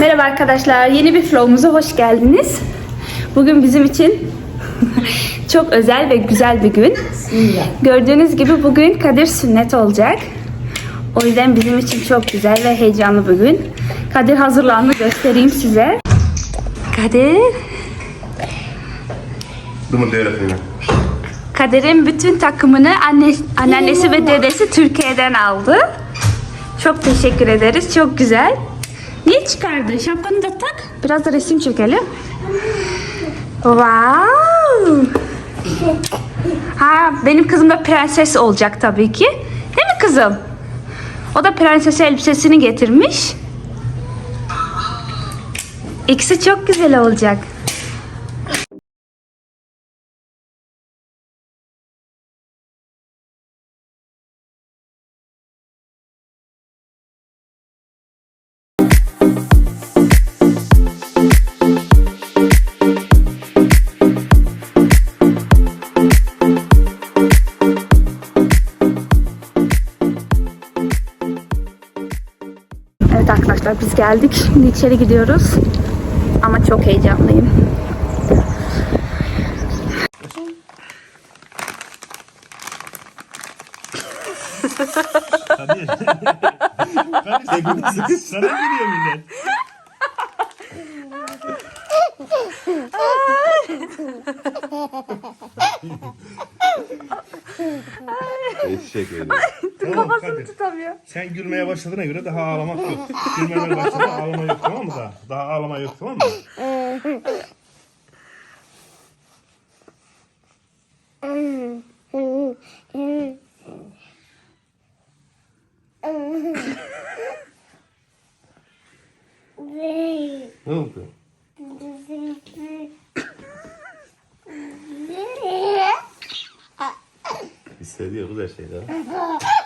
Merhaba arkadaşlar, yeni bir vlogumuza hoş geldiniz. Bugün bizim için çok özel ve güzel bir gün. Gördüğünüz gibi bugün Kadir sünnet olacak. O yüzden bizim için çok güzel ve heyecanlı bir gün. Kadir hazırlandı, göstereyim size. Kadir. Kadir'in bütün takımını anne, anneannesi ve dedesi Türkiye'den aldı. Çok teşekkür ederiz. Çok güzel. Niye çıkardın? Şapkanı da tak. Biraz da resim çekelim. Wow. Ha, benim kızım da prenses olacak tabii ki. Değil mi kızım? O da prenses elbisesini getirmiş. İkisi çok güzel olacak. Arkadaşlar biz geldik. Şimdi içeri gidiyoruz. Ama çok heyecanlıyım. Sana geliyor millet. Eşek öyle. Tamam Kadir. Tutamıyor. Sen gülmeye başladığına göre daha ağlamak yok. Gülmemeye başladı ağlama yok tamam mı daha? Daha ağlama yok tamam mı? Ne oldu? Hissediyor kız her şeyde.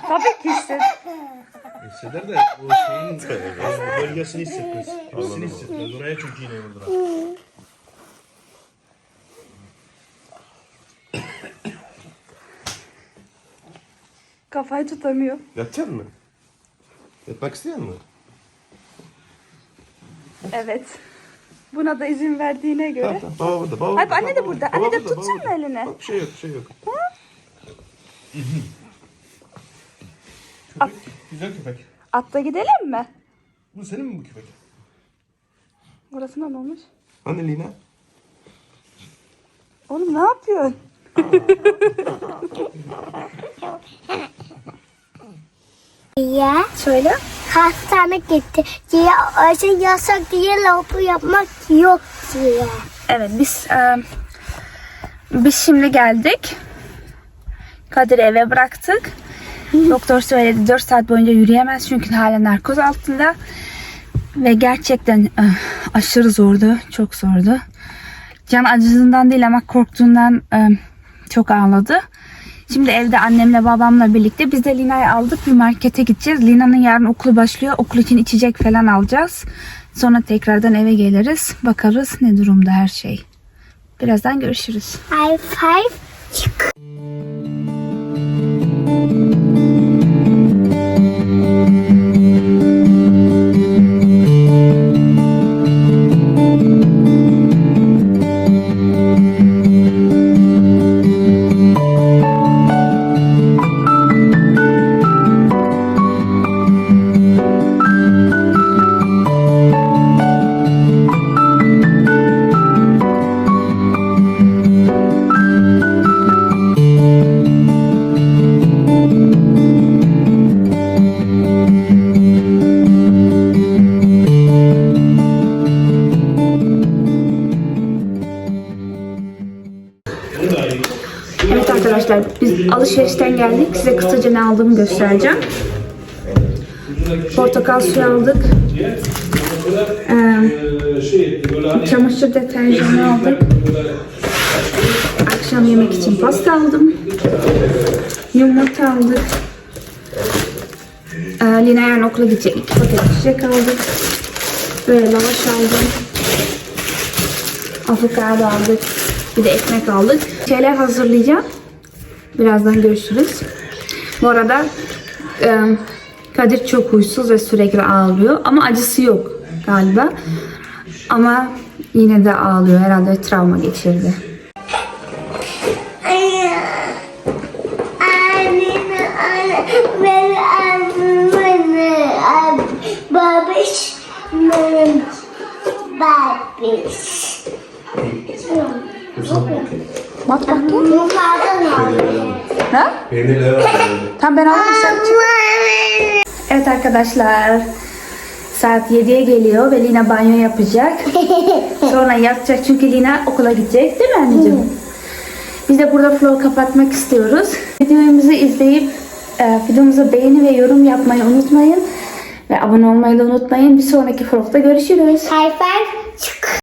Tabii ki işte. Hisseder de o şeyin o bölgesini hissetmez. Hissini hissetmez. Oraya çok iğne vurdular. Kafayı tutamıyor. Yatacak mı? Yatmak isteyen mi? Evet. Buna da izin verdiğine göre. Tamam, tamam. Baba burada. Baba Ay, burada, anne de burada. Baba Anne de burada. eline. Bak, Bir şey yok, bir şey yok. At. Güzel köpek. Atla gidelim mi? Bu senin mi bu köpek? Burasına ne olmuş? Anne Lina. Oğlum ne yapıyorsun? Ya Söyle. hastane gitti. Ya öyle yasak diye lafı yapmak yok diye. Evet biz e, biz şimdi geldik. Kadir'i eve bıraktık. Doktor söyledi 4 saat boyunca yürüyemez çünkü hala narkoz altında. Ve gerçekten e, aşırı zordu. Çok zordu. Can acısından değil ama korktuğundan e, çok ağladı. Şimdi evde annemle babamla birlikte biz de Lina'yı aldık bir markete gideceğiz. Lina'nın yarın okulu başlıyor. Okul için içecek falan alacağız. Sonra tekrardan eve geliriz. Bakarız ne durumda her şey. Birazdan görüşürüz. High five. Thank you. Çık. arkadaşlar biz alışverişten geldik. Size kısaca ne aldığımı göstereceğim. Portakal suyu aldık. Ee, çamaşır deterjanı aldık. Akşam yemek için pasta aldım. Yumurta aldık. Ee, Lina yarın okula gidecek. İki paket çiçek aldık. Böyle lavaş aldım. Avokado aldık. Bir de ekmek aldık. Şeyler hazırlayacağım. Birazdan görüşürüz. Bu arada Kadir çok huysuz ve sürekli ağlıyor. Ama acısı yok galiba. Ama yine de ağlıyor. Herhalde travma geçirdi. Babiş, babiş. Bak. Yukarıdan aldım. Ha? Peynirler var. Tamam ben aldım sen çık. Evet arkadaşlar. Saat 7'ye geliyor ve Lina banyo yapacak. Sonra yatacak çünkü Lina okula gidecek değil mi anneciğim? Biz de burada vlog kapatmak istiyoruz. Videomuzu izleyip e, videomuza beğeni ve yorum yapmayı unutmayın. Ve abone olmayı da unutmayın. Bir sonraki vlogda görüşürüz. Five. Çık.